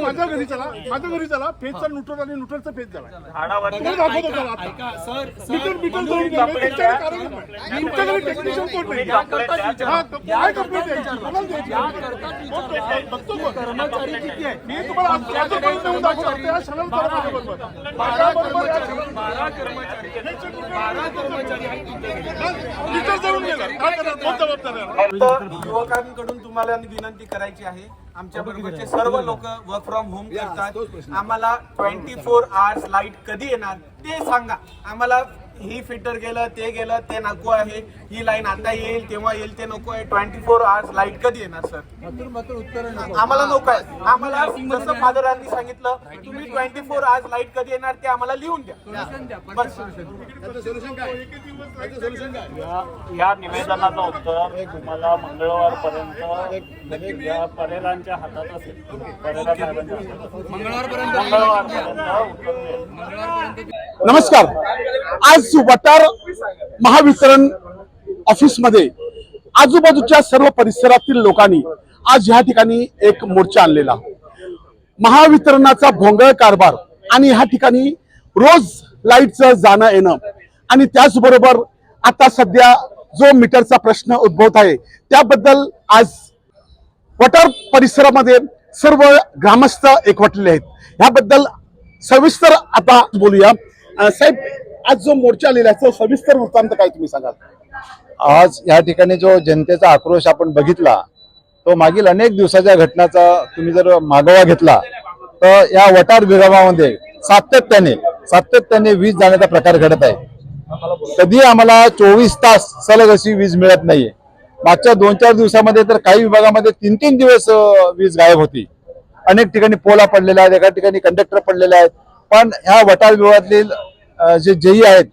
माझ्या घरी चला माझ्या घरी चला फेजचा न्यूट्रल आणि न्यूट्रलचा फेज झाला तुम्ही दाखवतो त्याला आता. ऐका सर मीटर मीटर जोडून घ्या. त्याच्याकडे कारण नाही. तुमच्याकडे टेक्निशियन कोण नाही? हा, काय कंप्लेंट द्यायची? कोणाला द्यायची. बघतो कोण? कर्मचारी किती आहे मी तुम्हाला आज- आजपर्यंत देऊन दाखवतो. त्या क्षणाला करा माझ्याबरोबर. माझ्याबरोबर या क्षणाला- बारा कर्मचारी. बारा कर्मचारी आहेत तुमच्याकडे मीटर जोडून गेला काय करणार कोण जबाबदार आहे? फक्त युवकांकडून तुम्हाला विनंती करायची आहे आमच्या बरोबरचे सर्व लोक वर्क फ्रॉम होम करतात. आम्हाला ट्वेंटी फोर आवर्स लाइट कधी येणार ते सांगा. आम्हाला ही फिटर गेलं ते गेलं ते नको आहे. ही लाईन आता येईल तेव्हा येईल ते नको आहे. ट्वेंटी फोर आवर्स लाइट कधी येणार सर? आम्हाला नको आहे. आम्हाला जसं फादरांनी सांगितलं तुम्ही ट्वेंटी फोर आवर्स लाइट कधी येणार ते आम्हाला लिहून द्या. बस. या या निवेदनाचं उत्तर तुम्हाला मंगळवारपर्यंत या परेलांच्या हातात असेल. उत्तर मिळेल. नमस्कार. आज वटार महावितरण ऑफिसमध्ये आजूबाजूच्या सर्व परिसरातील लोकांनी आज ह्या ठिकाणी एक मोर्चा आणलेला. महावितरणाचा भोंगळ कारभार आणि ह्या ठिकाणी रोज लाईटचं जाणं येणं आणि त्याचबरोबर आता सध्या जो मीटरचा प्रश्न उद्भवत आहे त्याबद्दल आज वटार परिसरामध्ये सर्व ग्रामस्थ एकवटलेले आहेत. ह्याबद्दल सविस्तर आता बोलूया. साहेब आज जो मोर्चा आलेला आहे तो सविस्तर वृत्तांत काय तुम्ही सांगाल? आज या ठिकाणी जो जनतेचा आक्रोश आपण बघितला तो मागील अनेक दिवसाच्या घटनाचा तुम्ही जर मागोवा घेतला तर या वटार विभागामध्ये सातत्याने सातत्याने वीज जाण्याचा प्रकार घडत आहे. कधी आम्हाला चोवीस तास सलग अशी वीज मिळत नाहीये. मागच्या दोन चार दिवसामध्ये तर काही विभागामध्ये तीन तीन दिवस वीज गायब होती. अनेक ठिकाणी पोला पडलेल्या आहेत एका ठिकाणी कंडक्टर पडलेले आहेत. पण ह्या वटार विभागातील जे जेई आहेत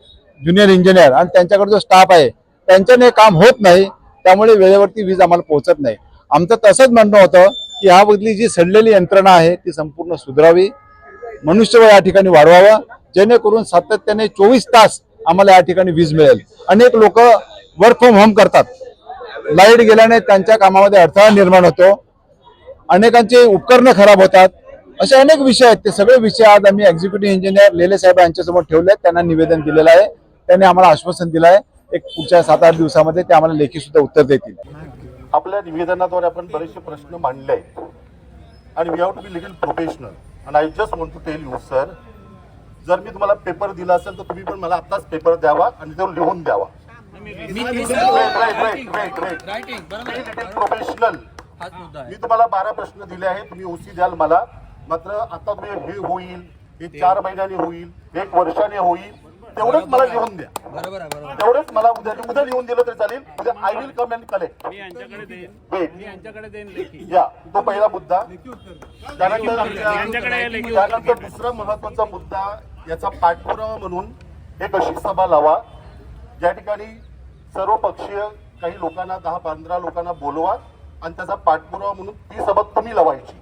ज्युनियर इंजिनियर आणि त्यांच्याकडे जो स्टाफ आहे त्यांच्याने हे काम होत नाही त्यामुळे वेळेवरती वीज आम्हाला पोहोचत नाही. आमचं तसंच म्हणणं होतं की ह्यामधली जी सडलेली यंत्रणा आहे ती संपूर्ण सुधारावी. मनुष्यबळ या ठिकाणी वाढवावं जेणेकरून सातत्याने चोवीस तास आम्हाला या ठिकाणी वीज मिळेल. अनेक लोक वर्क फ्रॉम होम करतात. लाइट गेल्याने त्यांच्या कामामध्ये अडथळा निर्माण होतो. अनेकांचे उपकरणं खराब होतात. असे अनेक विषय आहेत. ते सगळे विषय आज आम्ही एक्झिक्युटिव्ह इंजिनियर लेले साहेब यांच्यासमोर ठेवले आहेत त्यांना निवेदन दिलेलं आहे. त्यांनी आम्हाला आश्वासन दिलं आहे. एक पुढच्या सात आठ दिवसामध्ये ते आम्हाला लेखी सुद्धा उत्तर देतील. आपल्या निवेदनाद्वारे आपण बरेचसे प्रश्न मांडले आहेत आणि we have to be little professional आणि I just want to tell you sir जर मी तुम्हाला पेपर दिला असेल तर तुम्ही पण मला आत्ताच पेपर द्यावा आणि तो लिहून द्यावा. प्रोफेशनल हाच मुद्दा आहे. मी तुम्हाला बारा प्रश्न दिले आहेत. तुम्ही ओसी द्याल मला. मात्र आता तुम्ही हे होईल हे चार महिन्याने होईल एक वर्षाने होईल तेवढंच मला लिहून द्या. बरोबर आहे बरोबर तेवढंच मला उद्या उद्या लिहून दिलं तरी चालेल. उद्या I will come and collect मी मी या. तो पहिला मुद्दा. त्यानंतर त्यानंतर दुसरा महत्त्वाचा मुद्दा याचा पाठपुरावा म्हणून एक अशी सभा लावा. ज्या ठिकाणी सर्व पक्षीय काही लोकांना दहा पंधरा लोकांना बोलवा आणि त्याचा पाठपुरावा म्हणून ती सभा तुम्ही लावायची.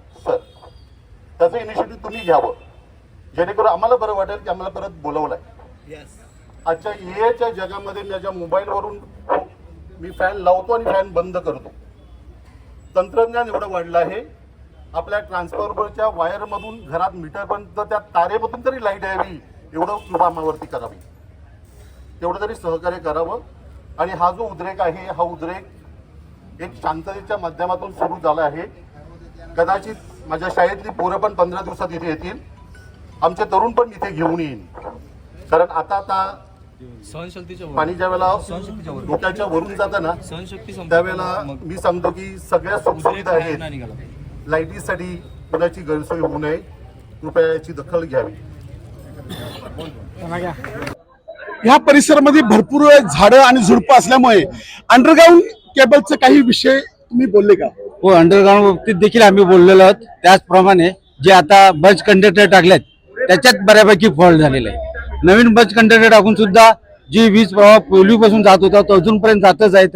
त्याचं इनिशिएटिव्ह तुम्ही घ्यावं. जेणेकरून आम्हाला बरं वाटेल की आम्हाला परत बोलवलंय. आजच्या एआयच्या जगामध्ये माझ्या मोबाईलवरून मी फॅन लावतो आणि फॅन बंद करतो. तंत्रज्ञान एवढं वाढलं आहे. आपल्या ट्रान्सफॉर्मरच्या वायरमधून घरात मीटरपर्यंत त्या तारेमधून तरी लाइट यावी एवढं कृपा आम्हावरती करावी. तेवढं तरी सहकार्य करावं. आणि हा जो उद्रेक आहे हा उद्रेक एक शांततेच्या माध्यमातून सुरू झाला आहे. कदाचित माझ्या शाळेतली पोरं पण पंधरा दिवसात इथे येतील. आमचे तरुण पण इथे घेऊन येईन कारण आता आता. पाणी ज्या वेळेला. डोक्याच्या वरून जातं ना सहनशक्ती संपली. त्यावेळेला मी सांगतो की सगळ्या सुखसुविधा आहेत. लाईटीसाठी कुणाची गैरसोय होऊ नये. कृपया याची दखल घ्यावी. ह्या परिसरामध्ये भरपूर झाडं आणि झुडपं असल्यामुळे अंडरग्राऊंड केबलचे काही विषय तुम्ही बोलले का? हो अंडरग्राऊंड बाबतीत देखील आम्ही बोललेलो आहोत. त्याचप्रमाणे जे आता बस कंडक्टर टाकलेत त्याच्यात बऱ्यापैकी फॉल्ट झालेला आहे. नवीन बस कंडक्टर टाकून सुद्धा जी वीज प्रवाह पूर्वीपासून जात होता तो अजूनपर्यंत जातच आहे.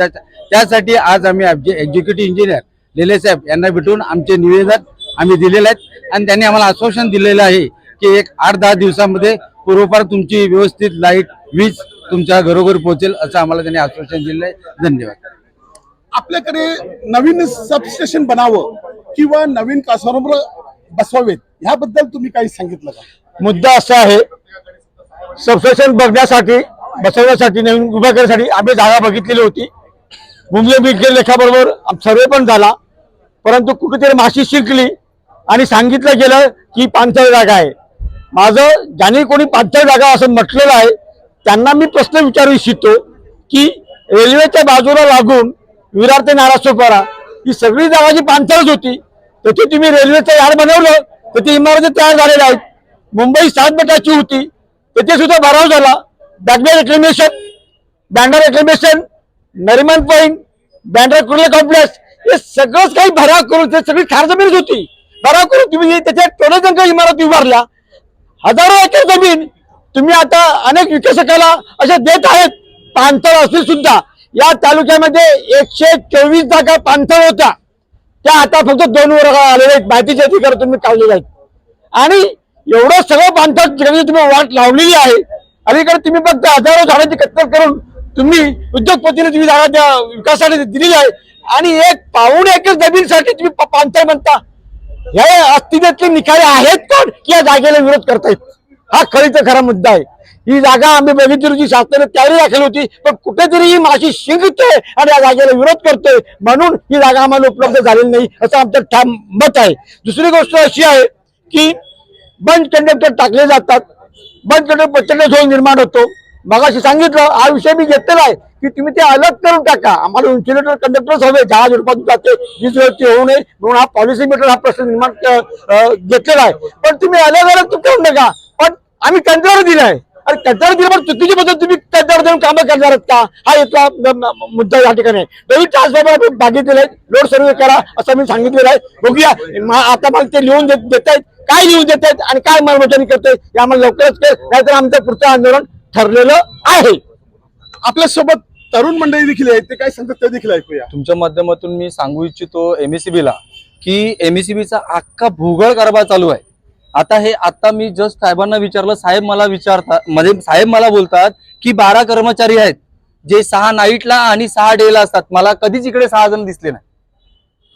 त्यासाठी आज आम्ही एक्झिक्युटिव्ह इंजिनियर लेले साहेब यांना भेटून आमचे निवेदन आम्ही दिलेले आहेत. आणि त्यांनी आम्हाला आश्वासन दिलेलं आहे की एक आठ दहा दिवसामध्ये पूर्वपार तुमची व्यवस्थित लाइट वीज तुमच्या घरोघरी पोहोचेल असं आम्हाला त्यांनी आश्वासन दिलेलं आहे. धन्यवाद. आपल्याकडे नवीन सबस्टेशन बनावं किंवा नवीन ट्रान्सफॉर्मर बसवावेत ह्याबद्दल तुम्ही काही सांगितलं का? मुद्दा असा आहे सबस्टेशन बघण्यासाठी बसवण्यासाठी नवीन उभ्या करण्यासाठी आम्ही जागा बघितलेली होती. मुंबई बिल्डर लेखाबरोबर सर्वे पण झाला. परंतु कुठेतरी माशी शिंकली आणि सांगितलं गेलं की पाणथळ जागा आहे. माझं ज्याने कोणी पाणथळ जागा असं म्हटलेलं आहे त्यांना मी प्रश्न विचारू इच्छितो की रेल्वेच्या बाजूला लागून विरार ते नारायणसोपारा ही सगळी जागा जी पाणथळच होती तर ते तुम्ही रेल्वेचं यार्ड बनवलं तर ती इमारती तयार झालेल्या आहेत मुंबई सात बेटाची होती त्याचे सुद्धा भराव झाला. Back Bay reclamation Bandra reclamation Nariman Point Bandra Kurla complex हे सगळंच काही भराव करून ते सगळी खार जमीनच होती. भराव करून तुम्ही त्याच्या टोलेजंक इमारती उभारल्या हजारो एकर जमीन तुम्ही आता अनेक विकसकाला अशा देत आहेत. पाणथळ असून सुद्धा. या तालुक्यामध्ये एकशे चोवीस जागा पाणथळ होत्या. त्या आता फक्त दोन वर आलेल्या आहेत. माहितीचे अधिकार तुम्ही काढलेले आहेत. आणि एवढं सगळं बांधतात जिकडे तुम्ही वाट लावलेली आहे अलीकडे तुम्ही फक्त हजारो झाडांची कत्तल करून तुम्ही उद्योगपतीने तुम्ही जागा त्या विकासासाठी दिलेली आहे. आणि एक पाऊण एकर जमीनसाठी तुम्ही पांथळ पाणथळ म्हणता. हे अस्तित्वातले निकाले आहेत कोण की? या जागेला विरोध करतायत. हा खरीचा खरा मुद्दा आहे. ही जागा आम्ही बघितली होती शासनाने त्यावेळी दाखल होती पण कुठेतरी ही माशी शिंकते आणि या जागेला विरोध करतोय. म्हणून ही जागा आम्हाला उपलब्ध झालेली नाही असं आमचं ठाम मत आहे. दुसरी गोष्ट अशी आहे की बंद कंडक्टर टाकले जातात. बंद कंडक्टर प्रचंड झोन निर्माण होतो. मगाशी सांगितलं हा विषय मी घेतलेला आहे की तुम्ही ते अलग करून टाका. आम्हाला इन्सुलेटर कंडक्टरच हवे जहाज उत्पादन जाते वीज व्यवस्थी होऊ नये म्हणून हा पॉलिसी मीटर हा प्रश्न निर्माण घेतलेला आहे. पण तुम्ही अलग अलग तू नका आम्ही कंत्राट दिलाय. आणि कंत्राट दिलं पण चुकीची पद्धत तुम्ही कंत्राट देऊन कामं करणार आहेत का? हा याचा म- मुद्दा या ठिकाणी नवीन ट्रान्सफॉर्मर आपण मागितलेलं आहे. लोड सर्वे करा असं मी सांगितलेलं आहे. बघूया मा- आता मला ते लिहून देत आहेत. काय लिहून देत आहेत आणि काय मर्मचारी करतोय हे आम्हाला लवकरच कळेल. नाहीतर आमचं पुढचं आंदोलन ठरलेलं आहे. आपल्यासोबत तरुण मंडळी देखील आहेत. ते काय सांगतात ते देखील ऐकूया. तुमच्या माध्यमातून मी सांगू इच्छितो एमएससीबी ला की एमएससीबी चा अख्खा भूगोल कारभार चालू आहे. आता हे आता मी जस्ट साहेबांना विचारलं साहेब मला विचारतात म्हणजे साहेब मला बोलतात की बारा कर्मचारी आहेत जे सहा नाईटला आणि सहा डेला असतात. मला कधीच इकडे सहा जण दिसले नाही.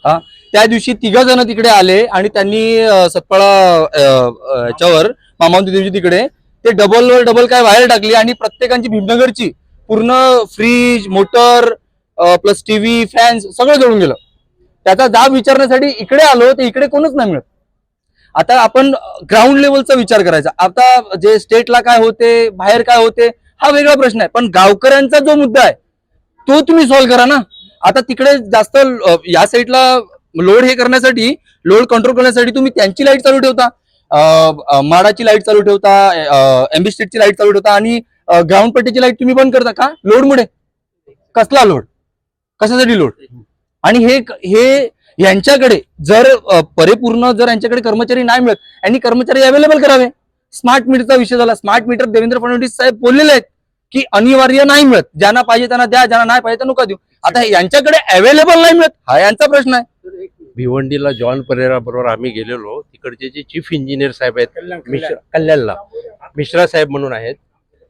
हा? त्या दिवशी तिघ जण तिकडे आले आणि त्यांनी सतपाळा याच्यावर मामावती देवजी तिकडे ते डबल वर डबल काय बाहेर टाकली आणि प्रत्येकांची भीमनगरची पूर्ण fridge motor plus TV fans सगळं जळून गेलं. त्याचा जाब विचारण्यासाठी इकडे आलो तर इकडे कोणच नाही मिळत. आता आपण ग्राउंड लेवलचा विचार करायचा. आता जे स्टेटला काय होते बाहेर काय होते हा वेगळा प्रश्न आहे. पण गावकऱ्यांचा जो मुद्दा आहे तो तुम्ही सॉल्व्ह करा ना. आता तिकडे जास्त या साईडला लोड हे करण्यासाठी लोड कंट्रोल करण्यासाठी तुम्ही त्यांची लाइट चालू ठेवता. माडाची लाइट चालू ठेवता एमबी स्टेटची लाइट चालू ठेवता आणि ग्राउंड पट्टीची लाइट तुम्ही बंद करता का? लोडमुळे कसला लोड कशासाठी लोड आणि हे हे यांच्याकडे जर परिपूर्ण जर यांच्याकडे कर्मचारी नाही मिळत यांनी कर्मचारी अवेलेबल करावे. स्मार्ट मीटरचा विषय झाला. स्मार्ट मीटर देवेंद्र फडणवीस साहेब बोललेले आहेत की अनिवार्य नाही मिळत. ज्यांना पाहिजे त्यांना द्या ज्यांना नाही पाहिजे त्यांना नका देऊ. आता हे यांच्याकडे अवेलेबल नाही मिळत हा यांचा प्रश्न आहे. भिवंडीला जॉन परेरा बरोबर आम्ही गेलेलो. तिकडचे जे चीफ इंजिनियर साहेब आहेत मिश्रा कल्याणला. मिश्रा साहेब म्हणून आहेत.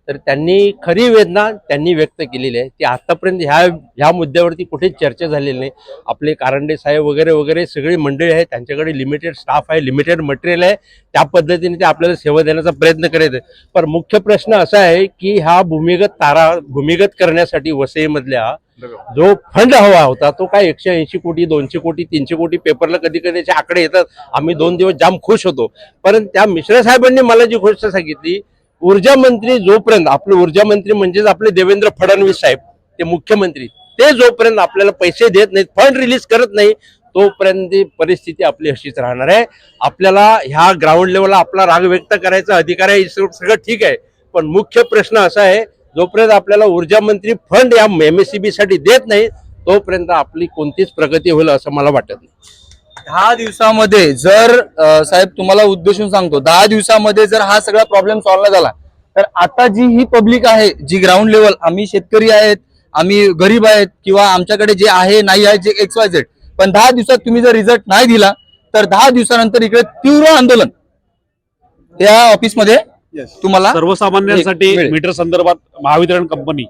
तर त्यांनी खरी वेदना त्यांनी व्यक्त केलेली आहे. ती आतापर्यंत ह्या ह्या मुद्द्यावरती कुठेच चर्चा झालेली नाही. आपले कारंडे साहेब वगैरे वगैरे सगळी मंडळी आहेत. त्यांच्याकडे लिमिटेड स्टाफ आहे लिमिटेड मटेरियल आहे. त्या पद्धतीने ते आपल्याला सेवा देण्याचा प्रयत्न करत आहे पण मुख्य प्रश्न असा आहे की हा भूमिगत तारा भूमिगत करण्यासाठी वसईमधल्या जो फंड हवा होता तो काय एकशे ऐंशी कोटी दोनशे कोटी तीनशे कोटी पेपरला कधी कधी त्याचे आकडे येतात. आम्ही दोन दिवस जाम खुश होतो. परंतु त्या मिश्रा साहेबांनी मला जी गोष्ट सांगितली ऊर्जा मंत्री जोपर्यंत आपले ऊर्जा मंत्री म्हणजेच आपले देवेंद्र फडणवीस साहेब ते मुख्यमंत्री ते जोपर्यंत आपल्याला पैसे देत नाहीत फंड रिलीज करत नाही तोपर्यंत ती परिस्थिती आपली अशीच राहणार आहे. आपल्याला ह्या ग्राउंड लेवलला आपला राग व्यक्त करायचा अधिकार आहे सगळं सगळं ठीक आहे. पण मुख्य प्रश्न असा आहे जोपर्यंत आपल्याला ऊर्जा मंत्री फंड या एमएससीबी साठी देत नाही तोपर्यंत आपली कोणतीच प्रगती होईल असं मला वाटत नाही. दहा दिवसामध्ये जर अ, साहेब तुम्हाला उद्देशून सांगतो दहा दिवसामध्ये जर हा सगळा प्रॉब्लेम सॉल्व्ह झाला तर आता जी ही पब्लिक आहे जी ग्राउंड लेवल आम्ही शेतकरी आहेत आम्ही गरीब आहेत किंवा आमच्याकडे जे आहे नाही आहे जे एक्स वाय झेड पण दहा दिवसात तुम्ही जर रिझल्ट नाही दिला तर दहा दिवसानंतर इकडे तीव्र आंदोलन त्या ऑफिसमध्ये तुम्हाला सर्वसामान्यांसाठी मिळेल. मीटर संदर्भात महावितरण कंपनी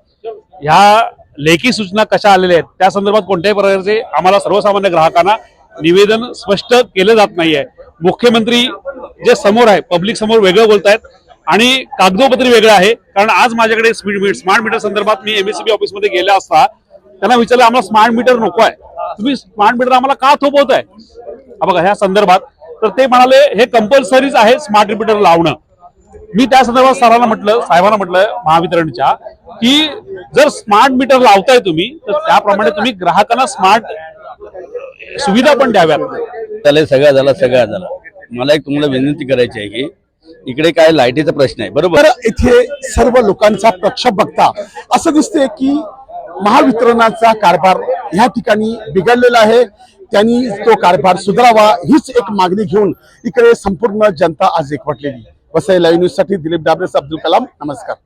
ह्या लेखी सूचना कशा आलेल्या आहेत त्या संदर्भात कोणत्याही प्रकारचे आम्हाला सर्वसामान्य ग्राहकांना निवेदन स्पष्ट केलं जात नाहीये. मुख्यमंत्री जे समोर आहे पब्लिक समोर वेगळं बोलतायत आणि कागदोपत्री वेगळं आहे. कारण आज माझ्याकडे स्मार्ट मीटर संदर्भात मी एमएससीबी ऑफिसमध्ये गेला असता त्यांना विचारलं आम्हाला स्मार्ट मीटर नको आहे. तुम्ही स्मार्ट मीटर आम्हाला का थोपवताय? बघा ह्या संदर्भात. तर ते म्हणाले हे कंपल्सरीच आहे स्मार्ट मीटर लावणं. मी त्या संदर्भात सरांना म्हटलं साहेबांना म्हटलं महावितरणच्या की जर स्मार्ट मीटर लावताय तुम्ही तर त्याप्रमाणे तुम्ही ग्राहकांना स्मार्ट सुविधा पण द्याव्यात. झालं सगळा झाला सगळा झाला मला एक तुम्हाला विनंती करायची आहे की इकडे काय लाईटीचा प्रश्न आहे बरोबर? इथे सर्व लोकांचा प्रक्षोभ बघता असं दिसते की महावितरणाचा कारभार ह्या ठिकाणी बिघडलेला आहे. त्यांनी तो कारभार सुधारावा हीच एक मागणी घेऊन इकडे संपूर्ण जनता आज एकवटलेली वसई लाईव्ह न्यूजसाठी दिलीप डाबरेस अब्दुल कलाम नमस्कार.